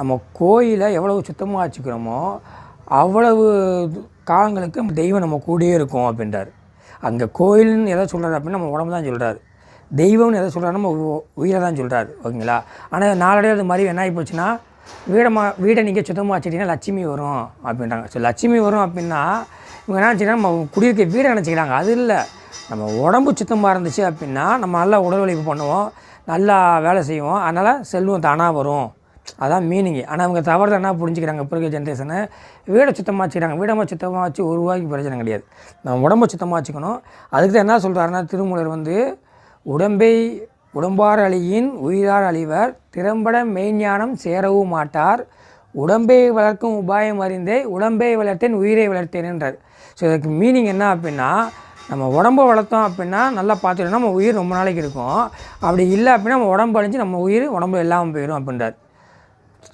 நம்ம கோயிலை எவ்வளவு சுத்தமாக வச்சுக்கிறோமோ அவ்வளவு காலங்களுக்கு தெய்வம் நம்ம கூடயே இருக்கும் அப்படின்றார். அங்கே கோயில்னு எதை சொல்கிறாரு அப்படின்னா நம்ம உடம்பு தான் சொல்கிறாரு தெய்வம்னு எதை சொல்கிறாரு நம்ம உ- உயிரை தான் சொல்கிறாரு ஓகேங்களா? ஆனால் நாளடைவு அது மாதிரி என்ன ஆகி போச்சுன்னா வீடை மா வீடை நீங்கள் சுத்தமாக வச்சுட்டிங்கன்னா லட்சுமி வரும் அப்படின்றாங்க. ஸோ லட்சுமி வரும் அப்படின்னா இவங்க என்ன நினச்சிங்கன்னா நம்ம குடியிருக்க வீடை நினச்சிக்கிறாங்க? அது இல்லை. நம்ம உடம்பு சுத்தமாக இருந்துச்சு அப்படின்னா நம்ம நல்லா உடல் உழைப்பு பண்ணுவோம் நல்லா வேலை செய்வோம் அதனால் செல்வம் தானாக வரும். அதான் மீனிங் ஆனால் அவங்க தவறு என்ன புரிஞ்சுக்கிறாங்க? இப்போ இருக்கிற ஜென்ரேஷனை வீடை சுத்தமாக வச்சுக்கிறாங்க. வீடமாக சுத்தமாக வச்சு ஒரு ரூபாய்க்கு பிரச்சனை கிடையாது. நம்ம உடம்பை சுத்தமாக வச்சுக்கணும். அதுக்கு தான் என்ன சொல்கிறாருன்னா திருமூலர் வந்து உடம்பை உடம்பார் அழியின் உயிரார் அழிவர் திறம்பட மெய்ஞானம் சேரவும் மாட்டார். உடம்பை வளர்க்கும் உபாயம் அறிந்தே உடம்பை வளர்த்தேன் உயிரை வளர்த்தேன்ன்றார் ஸோ இதுக்கு மீனிங் என்ன அப்படின்னா நம்ம உடம்பை வளர்த்தோம் அப்படின்னா நல்லா பார்த்துட்டோம்னா நம்ம உயிர் ரொம்ப நாளைக்கு இருக்கும். அப்படி இல்லை அப்படின்னா நம்ம உடம்பு அழிஞ்சு நம்ம உயிர் உடம்பு இல்லாமல் போயிடும் அப்படின்றார். So